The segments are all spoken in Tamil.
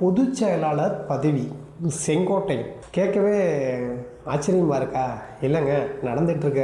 பொதுச் செயலாளர் பதவி செங்கோட்டை கேட்கவே ஆச்சரியமா இருக்கா? இல்லைங்க நடந்துட்டு இருக்க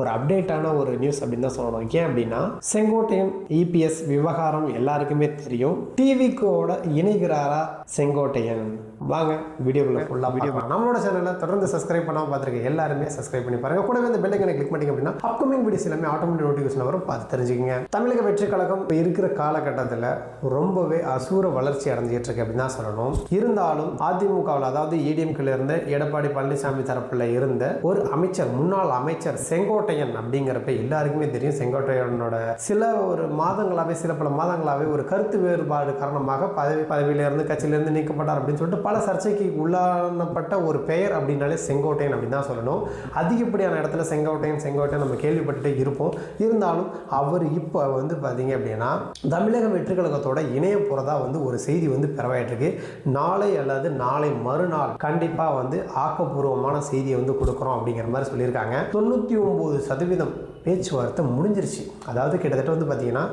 ஒரு அப்டேட்டான ஒரு நியூஸ் அப்படின்னு தான் சொல்லணும். ஏன் அப்படின்னா செங்கோட்டையன் இபிஎஸ் விவகாரம் எல்லாருக்குமே தெரியும். டிவிக்கோட இணைகிறாரா செங்கோட்டையன்? வாங்க வீடியோக்குள்ள ஃபுல்லாக வீடியோ நம்மளோட சேனலை தொடர்ந்து சப்ஸ்கிரைப் பண்ணாமல் பார்த்துருக்க எல்லாருமே சப்ஸ்கிரைப் பண்ணி பாருங்க. கூடவே இந்த பெல் ஐக்கனை கிளிக் பண்ணிங்க அப்படின்னா அப்கமிங் வீடியோஸ் எல்லாமே ஆட்டோமேட்டிக் நோட்டிஃபிகேஷன் வரும். பார்த்து தெரிஞ்சுக்கங்க. தமிழக வெற்றி கழகம் இப்போ இருக்கிற காலகட்டத்தில் ரொம்பவே அசூர வளர்ச்சி அடைஞ்சிட்டு இருக்கு அப்படின்னு தான் சொல்லணும். இருந்தாலும் அதிமுகவில் அதாவது இடிஎம்கில் இருந்த எடப்பாடி பழனிசாமி தரப்பில் இருந்த ஒரு அமைச்சர் முன்னாள் அமைச்சர் செங்கோட்டையன் அப்படிங்கிறப்ப எல்லாருக்குமே தெரியும் செங்கோட்டையனோட சில ஒரு மாதங்களாகவே சில பல மாதங்களாகவே ஒரு கருத்து வேறுபாடு காரணமாக பதவி பதவியிலிருந்து கட்சியிலிருந்து நீக்கப்பட்டார் அப்படின்னு சொல்லிட்டு பல சர்ச்சைக்கு உள்ளானப்பட்ட ஒரு பெயர் அப்படின்னாலே செங்கோட்டையன் அப்படின்னு தான் சொல்லணும். அதிகப்படியான இடத்துல செங்கோட்டையன் செங்கோட்டையன் நம்ம கேள்விப்பட்டுட்டே இருப்போம். இருந்தாலும் அவர் இப்போ வந்து பார்த்தீங்க அப்படின்னா தமிழக வெற்றி கழகத்தோட இணைய போகிறதா வந்து ஒரு செய்தி வந்து பெறவாயிட்டிருக்கு நாளை அல்லது நாளை மறுநாள் கண்டிப்பாக வந்து ஆக்கப்பூர்வமான செய்தியை வந்து கொடுக்குறோம் அப்படிங்கிற மாதிரி சொல்லியிருக்காங்க. தொண்ணூற்றி ஒம்பது சதவீதம் பேச்சுவார்த்தை முடிஞ்சிருச்சு. அதாவது கிட்டத்தட்ட வந்து பார்த்தீங்கன்னா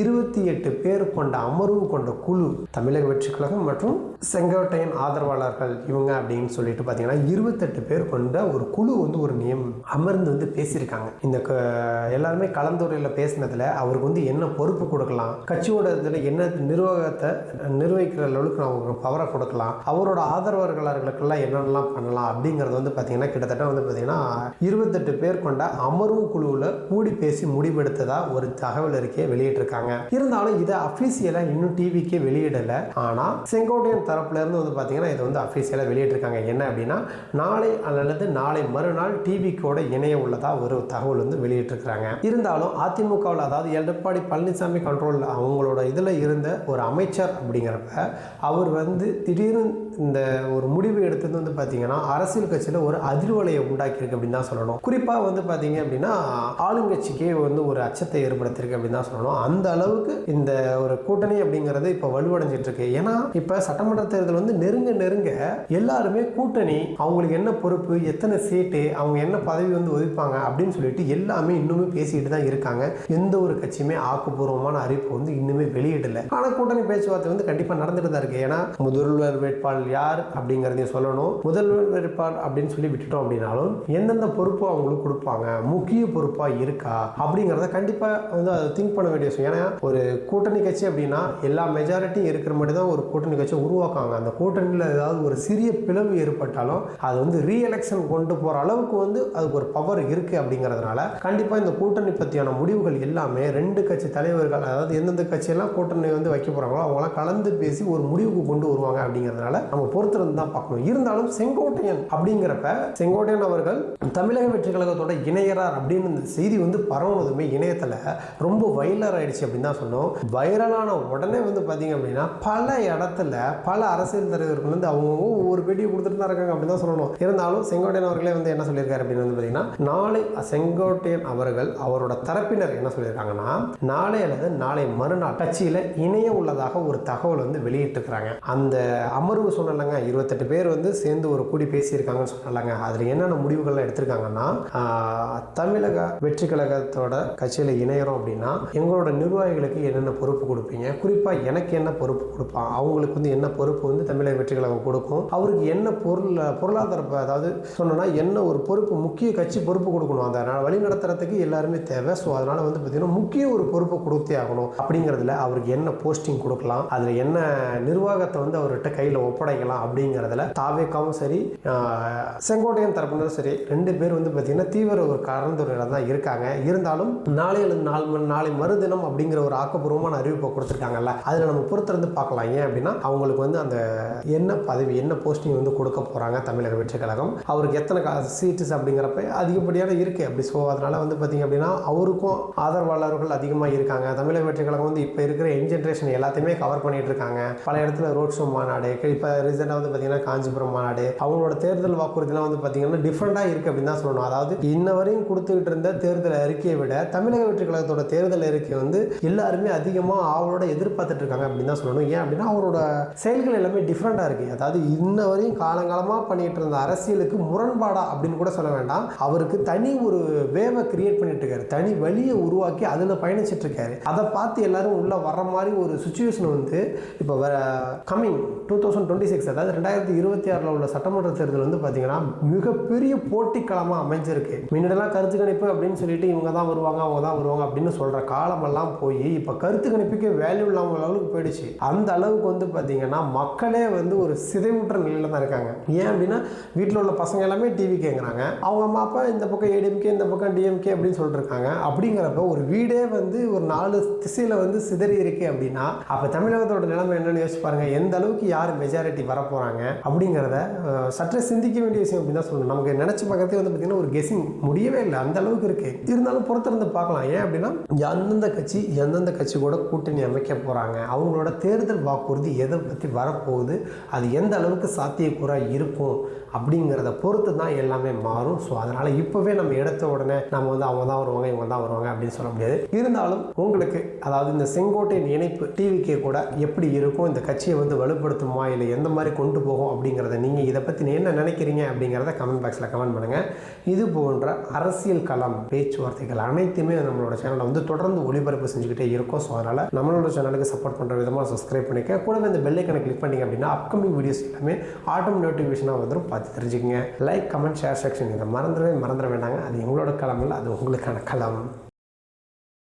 இருபத்தி எட்டு பேர் கொண்ட அமர்வு கொண்ட குழு தமிழக வெற்றி கழகம் மற்றும் செங்கோட்டையன் ஆதரவாளர்கள் இவங்க அப்படின்னு சொல்லிட்டு பார்த்தீங்கன்னா இருபத்தெட்டு பேர் கொண்ட ஒரு குழு வந்து ஒரு நியம் அமர்ந்து வந்து பேசியிருக்காங்க. இந்த க- எல்லாருமே கலந்துரையில் பேசினதில் அவருக்கு வந்து என்ன பொறுப்பு கொடுக்கலாம் கட்சியோட இதில் என்ன நிர்வாகத்தை நிர்வகிக்கிற அளவுக்கு அவங்க பவரை கொடுக்கலாம் அவரோட ஆதரவாளர்களுக்கெல்லாம் என்னென்னலாம் பண்ணலாம் அப்படிங்கிறது வந்து பார்த்தீங்கன்னா கிட்டத்தட்ட வந்து பார்த்தீங்கன்னா இருபத்தெட்டு பேர் கொண்ட அமர்வு குழுவில் கூடி பேசி முடிவெடுத்ததாக ஒரு தகவல் இருக்கே வெளியிட்டிருக்காங்க. இருந்தாலும் இதை அஃபீஷியலாக இன்னும் டிவிக்கே வெளியிடலை. ஆனால் செங்கோட்டையன் தரப்புலேருந்து வந்து பார்த்தீங்கன்னா இது வந்து அஃபீஷியலாக வெளியிட்டிருக்காங்க. என்ன அப்படின்னா நாளை அல்லது நாளை மறுநாள் டிவிக்கோட இணைய உள்ளதாக ஒரு தகவல் வந்து வெளியிட்டிருக்கிறாங்க. இருந்தாலும் அதிமுகவில் அதாவது எடப்பாடி பழனிசாமி கண்ட்ரோலில் அவங்களோட இதில் இருந்த ஒரு அமைச்சர் அப்படிங்கிறப்ப அவர் வந்து திடீர்னு இந்த ஒரு முடிவு எடுத்தது வந்து பார்த்தீங்கன்னா அரசியல் கட்சியில் ஒரு அதிர்வலையை உண்டாக்கியிருக்கு அப்படின்னு தான் சொல்லணும். குறிப்பாக வந்து பார்த்தீங்க அப்படின்னா ஆளுங்கட்சிக்கே வந்து ஒரு அச்சத்தை ஏற்படுத்தியிருக்கு அப்படின்னு தான் சொல்லணும். அந்த அளவுக்கு இந்த ஒரு கூட்டணி அப்படிங்கிறது இப்போ வலுவடைஞ்சிட்டு இருக்கு ஏன்னா இப்போ சட்டமன்ற தேர்தல் வந்து நெருங்க நெருங்க எல்லாருமே கூட்டணி அவங்களுக்கு என்ன பொறுப்பு எத்தனை சீட்டு அவங்க என்ன பதவி வந்து ஒதுப்பாங்க அப்படின்னு சொல்லிட்டு எல்லாமே இன்னுமே பேசிக்கிட்டு தான் இருக்காங்க. எந்த ஒரு கட்சியுமே ஆக்கப்பூர்வமான அறிவிப்பு வந்து இன்னுமே வெளியிடல. ஆனால் கூட்டணி பேச்சுவார்த்தை வந்து கண்டிப்பாக நடந்துட்டு தான் இருக்கு. ஏன்னா முதல்வர் வேட்பாளர் யார் அப்படிங்கிறதையும் சொல்லணும். முதல்வர் வேட்பாளர் அப்படின்னு சொல்லி விட்டுட்டோம் அப்படின்னாலும் எந்தெந்த பொறுப்பு அவங்களுக்கு கொடுப்பாங்க? முக்கிய பொறுப்பாக இருக்கா? அப்படிங்கிறத கண்டிப்பாக வந்து அதை திங்க் பண்ண வேண்டிய விஷயம் ஏன்னா ஒரு கூட்டணி கட்சி அப்படின்னா எல்லா மெஜாரிட்டியும் இருக்கிற மட்டும் தான் ஒரு கூட்டணி கட்சியை உருவாக்குவாங்க. அந்த கூட்டணியில் ஏதாவது ஒரு சிறிய பிளவு ஏற்பட்டாலும் அது வந்து ரீஎலெக்ஷன் கொண்டு போகிற அளவுக்கு வந்து அதுக்கு ஒரு பவர் இருக்குது அப்படிங்கிறதுனால கண்டிப்பாக இந்த கூட்டணி பற்றியான முடிவுகள் எல்லாமே ரெண்டு கட்சி தலைவர்கள் அதாவது எந்தெந்த கட்சியெல்லாம் கூட்டணி வந்து வைக்க போகிறாங்களோ அவங்களாம் கலந்து பேசி ஒரு முடிவுக்கு கொண்டு வருவாங்க அப்படிங்கிறதுனால நம்ம பொறுத்திருந்து தான் பார்க்கணும். இருந்தாலும் செங்கோட்டையன் அப்படிங்கிறப்ப செங்கோட்டையன் அவர்கள் தமிழக வெற்றி கழகத்தோட இணையறார் அப்படின்னு இந்த செய்தி வந்து பரவுனதுமே இணையத்தில் ரொம்ப வைரல் ஆயிடுச்சு அப்படின்னு தான் சொன்னோம் வைரலான உடனே வந்து பார்த்தீங்க அப்படின்னா பல இடத்துல பல அரசியல் தலைவர்கள் வந்து அவங்க ஒவ்வொரு பேட்டியை கொடுத்துட்டு தான் இருக்காங்க அப்படின்னு தான் சொல்லணும். இருந்தாலும் செங்கோட்டையன் அவர்களே வந்து என்ன சொல்லியிருக்காரு அப்படின்னு வந்து பார்த்தீங்கன்னா நாளை செங்கோட்டையன் அவர்கள் அவரோட தரப்பினர் என்ன சொல்லியிருக்காங்கன்னா நாளை அல்லது நாளை மறுநாள் கட்சியில் இணைய உள்ளதாக ஒரு தகவல் வந்து வெளியிட்டிருக்கிறாங்க. அந்த அமர்வு சொன்ன சொன்னலங்க இருபத்தெட்டு பேர் வந்து சேர்ந்து ஒரு கூடி பேசியிருக்காங்கன்னு சொன்னலங்க அதில் என்னென்ன முடிவுகள்லாம் எடுத்திருக்காங்கன்னா தமிழக வெற்றி கழகத்தோட கட்சியில் இணையறோம் அப்படின்னா எங்களோட நிர்வாகிகளுக்கு என்னென்ன பொறுப்பு கொடுப்பீங்க? குறிப்பாக எனக்கு என்ன பொறுப்பு கொடுப்பான்? அவங்களுக்கு வந்து என்ன பொறுப்பு வந்து தமிழக வெற்றி கழகம் கொடுக்கும்? அவருக்கு என்ன பொருள் பொருளாதார ப- அதாவது சொன்னோன்னா என்ன ஒரு பொறுப்பு முக்கிய கட்சி பொறுப்பு கொடுக்கணும்? அந்த வழி நடத்துறதுக்கு எல்லாருமே தேவை. ஸோ அதனால் வந்து பார்த்தீங்கன்னா முக்கிய ஒரு பொறுப்பை கொடுத்தே ஆகணும். அப்படிங்கிறதுல அவருக்கு என்ன போஸ்டிங் கொடுக்கலாம்? அதில் என்ன நிர்வாகத்தை வந்து அவர்கிட்ட கையில் ஒப்படைக்கலாம் அப்படிங்கிறதுல தாவேக்காவும் சரி செங்கோட்டையன் தரப்பினரும் சரி ரெண்டு பேர் வந்து பார்த்தீங்கன்னா தீவிர ஒரு கலந்துரையில் தான் இருக்காங்க. இருந்தாலும் நாளை அல்லது மணி- நாளை மறுதினம் அப்படிங்கிற ஒரு ஆக்கப்பூர்வமான அறிவிப்பை கொடுத்துருக்காங்கல்ல அதில் நம்ம பொறுத்திருந்து பார்க்கலாம். ஏன் அப்படின்னா அவங்களுக்கு வந்து அந்த என்ன பதவி என்ன போஸ்டிங் வந்து கொடுக்க போகிறாங்க தமிழக வெற்றி கழகம். அவருக்கு எத்தனை சீட்ஸ் அப்படிங்கிறப்ப அதிகப்படியான இருக்குது அப்படி ஸோ அதனால் வந்து பார்த்தீங்க அப்படின்னா அவருக்கும் ஆதரவாளர்கள் அதிகமாக இருக்காங்க. தமிழக வெற்றி கழகம் வந்து இப்போ இருக்கிற யங் ஜென்ரேஷன் எல்லாத்தையுமே கவர் பண்ணிட்டு இருக்காங்க. பல இடத்துல ரோட் ஷோ மாநாடு இப்போ ரீசெண்டாக வந்து பார்த்தீங்கன்னா காஞ்சிபுரம் மாநாடு. அவங்களோட தேர்தல் வாக்குறுதிலாம் வந்து பார்த்தீங்கன்னா டிஃப்ரெண்ட்டாக இருக்குது அப்படின்னு தான் சொல்லணும். அதாவது இன்ன வரையும் கொடுத்துக்கிட்டு இருந்த தேர்தல் அறிக்கையை விட தமிழக வெற்றி கழகத்தோட தேர்தல் அறிக்கை வந்து எல்லாருமே அதிகமாக அவளோட எதிர்பார்த்துட்டு இருக்காங்க அப்படின்னு தான் சொல்லணும். ஏன் அப்படின்னா அவரோட செயல்கள் எல்லாமே டிஃப்ரெண்ட்டாக இருக்குது அதாவது இன்ன வரையும் காலங்காலமாக பண்ணிட்டு இருந்த அரசியலுக்கு முரண்பாடா அப்படின்னு கூட சொல்ல வேண்டாம். அவருக்கு தனி ஒரு வேவை கிரியேட் பண்ணிட்டு இருக்காரு. தனி வழியை உருவாக்கி அதில் பயணிச்சிட்டு இருக்காரு. அதை பார்த்து எல்லாரும் உள்ள வர்ற மாதிரி ஒரு சுச்சுவேஷன் வந்து இப்போ coming two thousand twenty six அதாவது ரெண்டாயிரத்தி இருபத்தி ஆறில் உள்ள சட்டமன்ற தேர்தல் வந்து பார்த்தீங்கன்னா மிகப்பெரிய போட்டிக்களமாக அமைஞ்சிருக்கு. முன்னாடிலாம் கருத்து கணிப்பு அப்படின்னு சொல்லிட்டு இவங்க தான் வருவாங்க அவங்க தான் வருவாங்க அப்படின்னு சொல்கிற காலமெல்லாம் போய் இப்போ கருத்து கணிப்புக்கே வேல்யூ இல்லாமல் அளவுக்கு போயிடுச்சு. அந்த அளவுக்கு வந்து பார்த்தீங்கன்னா மக்களே வந்து ஒரு சிதைவுற்ற நிலையில் தான் இருக்காங்க. ஏன் அப்படின்னா வீட்டில் உள்ள பசங்க எல்லாமே டிவி கேட்குறாங்க அவங்க அம்மா அப்பா இந்த பக்கம் ஏடிஎம்கே இந்த பக்கம் டிஎம்கே அப்படின்னு சொல்லிட்டு இருக்காங்க. அப்படிங்கிறப்ப ஒரு வீடே வந்து ஒரு நாலு திசையில் வந்து சிதறி இருக்கு அப்படின்னா அப்போ தமிழகத்தோட நிலைமை என்னன்னு யோசிச்சு பாருங்கள் எந்த அளவுக்கு யார் மெஜாரிட்டி வரப்போகிறாங்க அப்படிங்கிறத சற்றே சிந்திக்க வேண்டிய விஷயம் அப்படின்னு தான் சொல்லணும். நமக்கு நினச்சி பக்கத்தே வந்து பார்த்திங்கன்னா ஒரு கெஸிங் முடியவே இல்லை. அந்த அளவுக்கு இருக்கு. இருந்தாலும் புறத்திருந்து பார்க்கலாம். ஏன் அப்படின்னா எந்தெந்த கட்சி எந்தெந்த கட்சி கூட கூட்டணி அமைக்க போகிறாங்க அவங்களோட தேர்தல் வாக்குறுதி எதை பற்றி வரப்போகுது அது எந்த அளவுக்கு சாத்தியக்கூறாக இருக்கும் அப்படிங்கிறத பொறுத்து தான் எல்லாமே மாறும். ஸோ அதனால் இப்போவே நம்ம எடுத்த உடனே நம்ம வந்து அவங்க தான் வருவாங்க இவங்க தான் வருவாங்க அப்படின்னு சொல்ல முடியாது. இருந்தாலும் உங்களுக்கு அதாவது இந்த செங்கோட்டையின் இணைப்பு டிவிக்கே கூட எப்படி இருக்கும் இந்த கட்சியை வந்து வலுப்படுத்துமா இல்லை எந்த மாதிரி கொண்டு போகும் அப்படிங்கிறத நீங்கள் இதை பற்றி என்ன நினைக்கிறீங்க அப்படிங்கிறத கமெண்ட் பாக்ஸில் கமெண்ட் பண்ணுங்கள் இது போன்ற அரசியல் களம் பேச்சுவார்த்தைகள் அனைத்துமே நம்மளோட சேனலை வந்து தொடர்ந்து ஒளிபரப்பு செஞ்சுக்கிட்டே இருக்கும். ஸோ அதனால் நம்மளோட சேனலுக்கு சப்போர்ட் பண்ணுற விதமாக சப்ஸ்கிரைப் பண்ணிக்க. கூடவே இந்த பெல்லைக்கனை கிளிக் பண்ணிங்க அப்படின்னா அப்கமிங் வீடியோஸ் எல்லாமே ஆட்டோ நோட்டிஃபிகேஷனாக வந்துடும் பார்த்து தெரிஞ்சுக்கங்க. லைக் கமெண்ட் ஷேர் செக்ஷன் இதை மறந்துடவே மறந்துட வேண்டாங்க. அது எங்களோட களம் இல்லை அது உங்களுக்கான களம்.